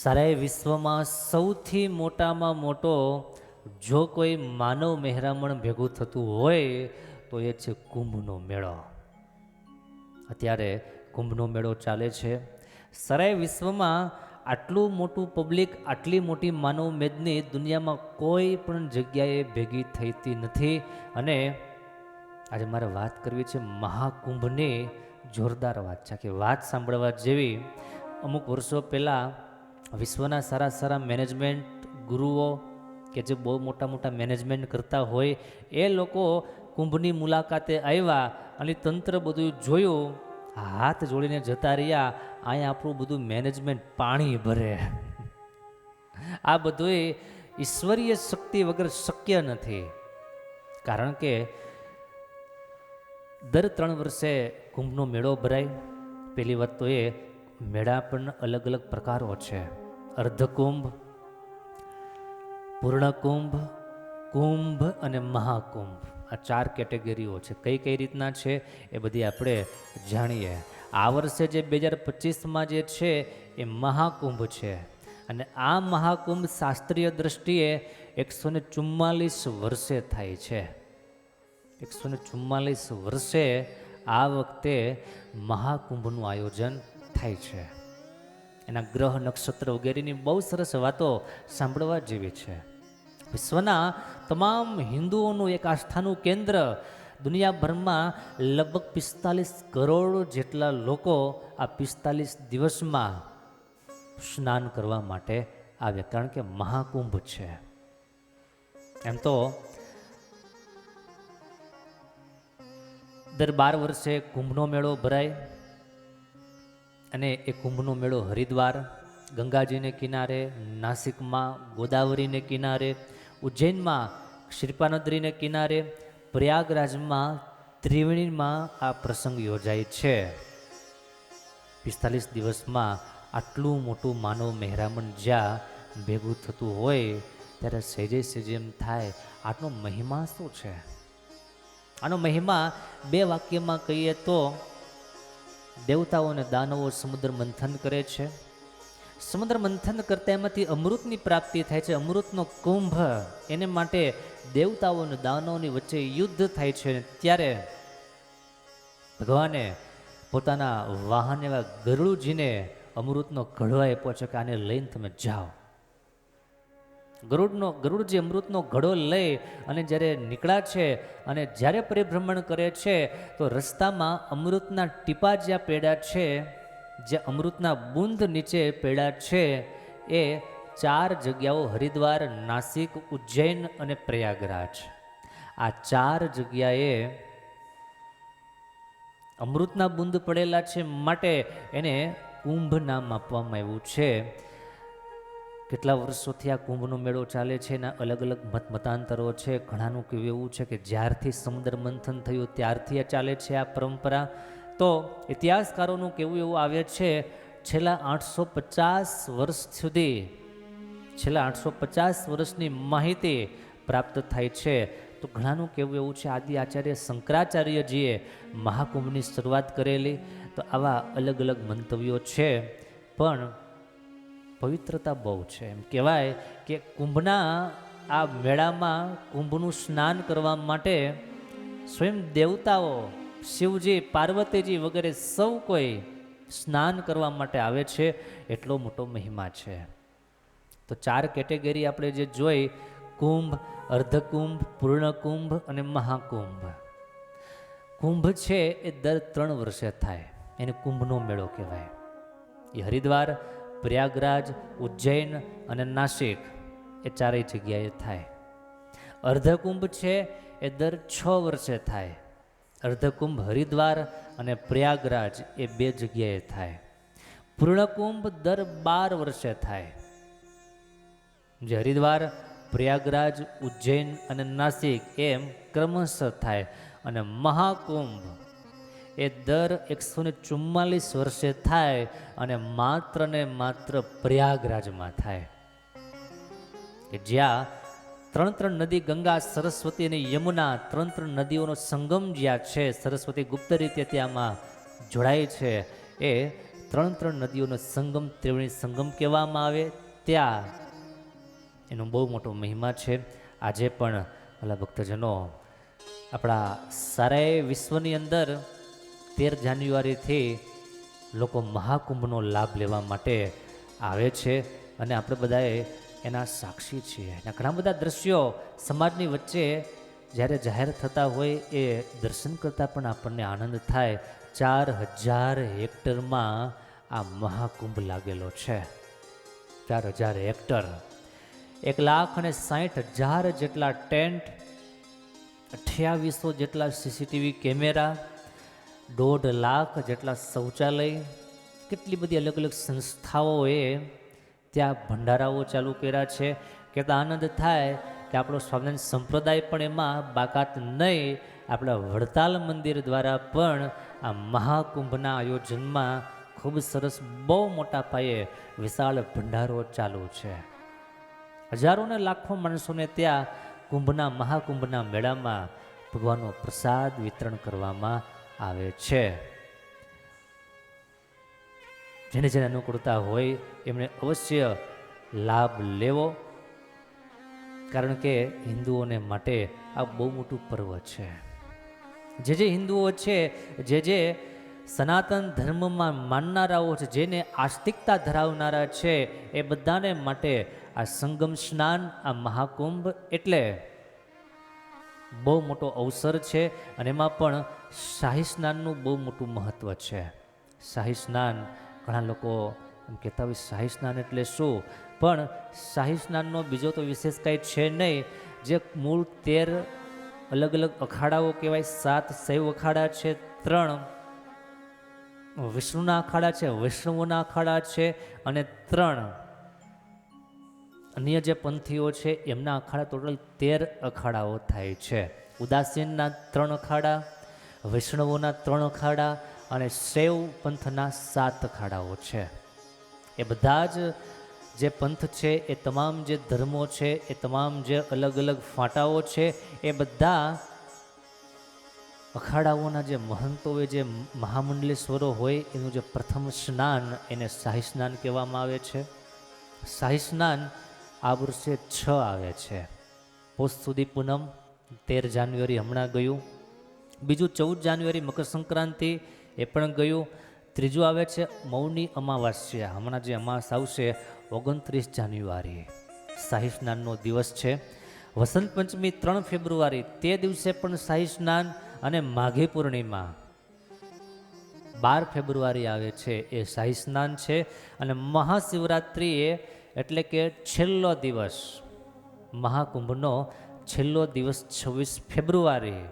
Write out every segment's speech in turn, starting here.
સારા વિશ્વમાં સૌથી મોટામાં મોટો જો કોઈ માનવ મહેરામણ ભેગું થતું હોય, તો એ છે કુંભનો મેળો. અત્યારે કુંભનો મેળો ચાલે છે. સરાય વિશ્વમાં આટલું મોટું પબ્લિક, આટલી મોટી માનવ મેદની દુનિયામાં કોઈ પણ જગ્યાએ ભેગી થઈતી નથી. અને આજે મારે વાત કરવી છે મહાકુંભની જોરદાર વાત છે. કે વાત સાંભળવા જેવી અમુક વર્ષો પહેલાં વિશ્વના સારા સારા મેનેજમેન્ટ ગુરુઓ કે જે બહુ મોટા મોટા મેનેજમેન્ટ કરતા હોય, એ લોકો કુંભની મુલાકાતે આવ્યા અને તંત્ર બધું જોયું. હાથ જોડીને જતા રહ્યા. અહીંયા આપણું બધું મેનેજમેન્ટ પાણી ભરે. આ બધું ઈશ્વરીય શક્તિ વગર શક્ય નથી. કારણ કે દર ત્રણ વર્ષે કુંભનો મેળો ભરાય. પહેલી વાત તો એ મેળા પણ અલગ અલગ પ્રકારો છે. અર્ધકુંભ, પૂર્ણકુંભ, કુંભ અને મહાકુંભ. આ ચાર કેટેગરીઓ છે. કઈ કઈ રીતના છે એ બધી આપણે જાણીએ. આ વર્ષે જે બે હજાર પચીસમાં જે છે એ મહાકુંભ છે. અને આ મહાકુંભ શાસ્ત્રીય દ્રષ્ટિએ એકસો ને ચુમ્માલીસ વર્ષે થાય છે. એકસો ને ચુમ્માલીસ વર્ષે આ વખતે મહાકુંભનું આયોજન થાય છે. એના ગ્રહ નક્ષત્ર વગેરેની બહુ સરસ વાતો સાંભળવા જેવી છે. વિશ્વના તમામ હિન્દુઓનું એક આસ્થાનું કેન્દ્ર દુનિયાભરમાં લગભગ પિસ્તાલીસ કરોડ જેટલા લોકો આ પિસ્તાલીસ દિવસમાં સ્નાન કરવા માટે આવે કારણ કે મહાકુંભ છે. એમ તો દર બાર વર્ષે કુંભનો મેળો ભરાય. અને એ કુંભનો મેળો હરિદ્વાર, ગંગાજીને કિનારે, નાસિકમાં, ગોદાવરીને કિનારે, ઉજ્જૈનમાં શ્રીપાનદ્રીને કિનારે, પ્રયાગરાજમાં, ત્રિવેણીમાં આ પ્રસંગ યોજાય છે. પિસ્તાલીસ દિવસમાં આટલું મોટું માનવ મહેરામણ જ્યાં ભેગું થતું હોય, ત્યારે સહેજે સહેજે થાય, આટલો મહિમા શું છે? આનો મહિમા બે વાક્યમાં કહીએ તો દેવતાઓ અને દાનવો સમુદ્ર મંથન કરે છે. સમુદ્ર મંથન કરતા એમાંથી અમૃતની પ્રાપ્તિ થાય છે. અમૃતનો કુંભ એને માટે દેવતાઓ અને દાનવોની વચ્ચે યુદ્ધ થાય છે. ત્યારે ભગવાને પોતાના વાહન એવા ગરુડજીને અમૃતનો ઘડવા આપ્યો છે કે આને લઈને તમે જાઓ. ગરુડનો, ગરુડજી અમૃતનો ઘડો લઈ અને જ્યારે નીકળ્યા છે અને જ્યારે પરિભ્રમણ કરે છે, તો રસ્તામાં અમૃતના ટીપા જ્યાં પેડા છે, જે અમૃતના બુંદ નીચે પેડા છે, એ ચાર જગ્યાઓ હરિદ્વાર, નાસિક, ઉજ્જૈન અને પ્રયાગરાજ. આ ચાર જગ્યાએ અમૃતના બુંદ પડેલા છે માટે એને કુંભ નામ આપવામાં આવ્યું છે. કેટલા વર્ષોથી આ કુંભનો મેળો ચાલે છે એના અલગ અલગ મત મતાંતરો છે? ઘણાનું કહેવું એવું છે કે જ્યારથી સમુદ્ર મંથન થયું ત્યારથી આ ચાલે છે આ પરંપરા? તો ઇતિહાસકારોનું કહેવું એવું આવે છે, છેલ્લા આઠસો પચાસ વર્ષ સુધી, છેલ્લા આઠસો પચાસ વર્ષની માહિતી પ્રાપ્ત થાય છે. તો ઘણાનું કહેવું એવું છે, આદિ આચાર્ય શંકરાચાર્યજીએ મહાકુંભની શરૂઆત કરેલી. તો આવા અલગ અલગ મંતવ્યો છે. પણ પવિત્રતા બહુ છે. એમ કહેવાય કે કુંભના આ મેળામાં કુંભનું સ્નાન કરવા માટે સ્વયં દેવતાઓ, શિવજી, પાર્વતીજી વગેરે સૌ કોઈ સ્નાન કરવા માટે આવે છે. એટલો મોટો મહિમા છે. તો ચાર કેટેગરી આપણે જે જોઈ, કુંભ, અર્ધકુંભ, પૂર્ણકુંભ અને મહાકુંભ. કુંભ છે એ દર ત્રણ વર્ષે થાય. એને કુંભનો મેળો કહેવાય. એ હરિદ્વાર પ્રયાગરાજ, ઉજ્જૈન અને નાસિક એ ચારેય જગ્યાએ થાય. અર્ધકુંભ છે એ દર છ વર્ષે થાય. અર્ધકુંભ હરિદ્વાર અને પ્રયાગરાજ એ બે જગ્યાએ થાય. પૂર્ણકુંભ દર બાર વર્ષે થાય. જે હરિદ્વાર, પ્રયાગરાજ, ઉજ્જૈન અને નાસિક એમ ક્રમશઃ થાય અને મહાકુંભ એ દર એકસો ને ચુમ્માલીસ વર્ષે થાય અને માત્ર ને માત્ર પ્રયાગરાજમાં થાય. કે જ્યાં ત્રણ ત્રણ નદી ગંગા, સરસ્વતી અને યમુના ત્રણ ત્રણ નદીઓનો સંગમ જ્યાં છે, સરસ્વતી ગુપ્ત રીતે ત્યાંમાં જોડાય છે, એ ત્રણ ત્રણ નદીઓનો સંગમ ત્રિવેણી સંગમ કહેવામાં આવે. ત્યાં એનો બહુ મોટો મહિમા છે. આજે પણ ભલા ભક્તજનો, આપણા સારા વિશ્વની અંદર તેર જાન્યુઆરીથી લોકો મહાકુંભનો લાભ લેવા માટે આવે છે અને આપણે બધાએ એના સાક્ષી છીએ. એના ઘણા બધા દ્રશ્યો સમાજની વચ્ચે જ્યારે જાહેર થતા હોય એ દર્શન કરતાં પણ આપણને આનંદ થાય. ચાર હજાર હેક્ટરમાં આ મહાકુંભ લાગેલો છે. ચાર હજાર હેક્ટર. એક લાખ અને સાઠ હજાર જેટલા ટેન્ટ, અઠ્યાવીસો જેટલા સીસીટીવી કેમેરા દોઢ લાખ જેટલા શૌચાલય, કેટલી બધી અલગ અલગ સંસ્થાઓએ ત્યાં ભંડારાઓ ચાલુ કર્યા છે. કહેતા આનંદ થાય કે આપણો સ્વામિનારાયણ સંપ્રદાય પણ એમાં બાકાત નહીં. આપણા વડતાલ મંદિર દ્વારા પણ આ મહાકુંભના આયોજનમાં ખૂબ સરસ બહુ મોટા પાયે વિશાળ ભંડારો ચાલુ છે. હજારોને લાખો માણસોને ત્યાં કુંભના, મહાકુંભના મેળામાં ભગવાનનો પ્રસાદ વિતરણ કરવામાં આવે છે. જેને જેને અનુકૂળતા હોય, એમણે અવશ્ય લાભ લેવો. કારણ કે હિન્દુઓને માટે આ બહુ મોટું પર્વ છે. જે જે હિન્દુઓ છે, જે જે સનાતન ધર્મમાં માનનારાઓ છે, જેને આસ્તિકતા ધરાવનારા છે, એ બધાને માટે આ સંગમ સ્નાન, આ મહાકુંભ એટલે બહુ મોટો અવસર છે અને એમાં પણ શાહી સ્નાનનું બહુ મોટું મહત્ત્વ છે. શાહી સ્નાન ઘણા લોકો એમ કહેતા હોય શાહી સ્નાન એટલે શું? પણ શાહી સ્નાનનો બીજો તો વિશેષ કાંઈ છે નહીં. જે મૂળ તેર અલગ અલગ અખાડાઓ કહેવાય, સાત શૈવ અખાડા છે, ત્રણ વિષ્ણુના અખાડા છે, વૈષ્ણવોના અખાડા છે અને ત્રણ અન્ય જે પંથીઓ છે, એમના અખાડા ટોટલ તેર અખાડાઓ થાય છે. ઉદાસીનના ત્રણ અખાડા વૈષ્ણવોના ત્રણ અખાડા અને શૈવ પંથના સાત અખાડાઓ છે. એ બધા જ જે પંથ છે, એ તમામ જે ધર્મો છે, એ તમામ જે અલગ અલગ ફાંટાઓ છે, એ બધા અખાડાઓના જે મહંતો હોય જે મહામંડલેશ્વરો હોય, એનું જે પ્રથમ સ્નાન એને શાહી સ્નાન કહેવામાં આવે છે. શાહી સ્નાન આ વર્ષે છ આવે છે. પોસ્ટ સુધી પૂનમ, તેર જાન્યુઆરી હમણાં ગયું. બીજું ચૌદ જાન્યુઆરી મકર સંક્રાંતિ, એ પણ ગયું. ત્રીજું આવે છે મૌની અમાવાસ્યા. હમણાં જે અમાસ આવશે, ઓગણત્રીસ જાન્યુઆરી. શાહી સ્નાનનો દિવસ છે. વસંત પંચમી ત્રણ ફેબ્રુઆરી, તે દિવસે પણ શાહી સ્નાન અને માઘી પૂર્ણિમા. બાર ફેબ્રુઆરી આવે છે, એ શાહી સ્નાન છે. અને મહાશિવરાત્રિ એ એટલે કે છેલ્લો દિવસ મહાકુંભનો છેલ્લો દિવસ છવ્વીસ ફેબ્રુઆરી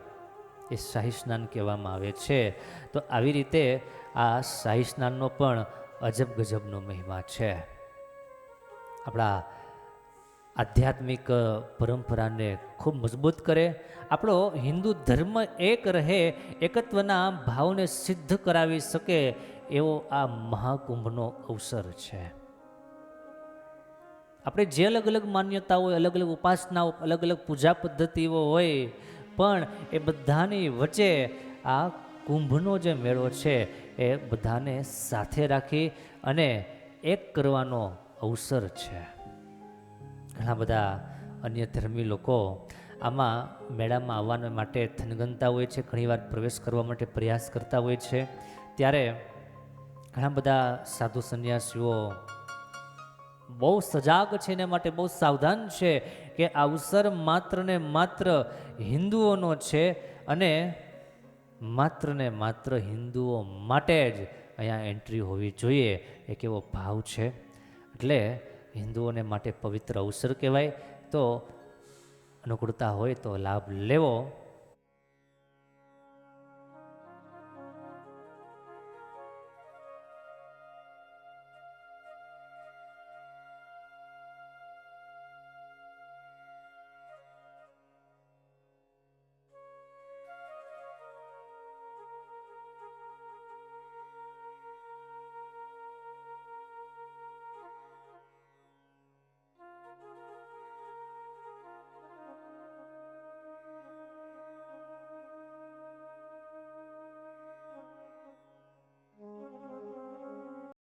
એ શાહી સ્નાન કહેવામાં આવે છે. તો આવી રીતે આ શાહી સ્નાનનો પણ અજબ ગજબનો મહિમા છે. આપણા આધ્યાત્મિક પરંપરાને ખૂબ મજબૂત કરે. આપણો હિન્દુ ધર્મ એક રહે, એકત્વના ભાવને સિદ્ધ કરાવી શકે એવો આ મહાકુંભનો અવસર છે. આપણે જે અલગ અલગ માન્યતાઓ, અલગ અલગ ઉપાસનાઓ, અલગ અલગ પૂજા પદ્ધતિઓ હોય, પણ એ બધાની વચ્ચે આ કુંભનો જે મેળો છે, એ બધાને સાથે રાખી અને એક કરવાનો અવસર છે. ઘણા બધા અન્ય ધર્મી લોકો આમાં મેળામાં આવવા માટે થનગનતા હોય છે, ઘણીવાર પ્રવેશ કરવા માટે પ્રયાસ કરતા હોય છે. ત્યારે ઘણા બધા સાધુ સંન્યાસીઓ બહુ સજાગ છે એના માટે બહુ સાવધાન છે કે આ અવસર માત્ર ને માત્ર હિન્દુઓનો છે અને માત્ર ને માત્ર હિન્દુઓ માટે જ અહીંયા એન્ટ્રી હોવી જોઈએ એ કેવો ભાવ છે. એટલે હિન્દુઓને માટે પવિત્ર અવસર કહેવાય. તો અનુકૂળતા હોય તો લાભ લેવો.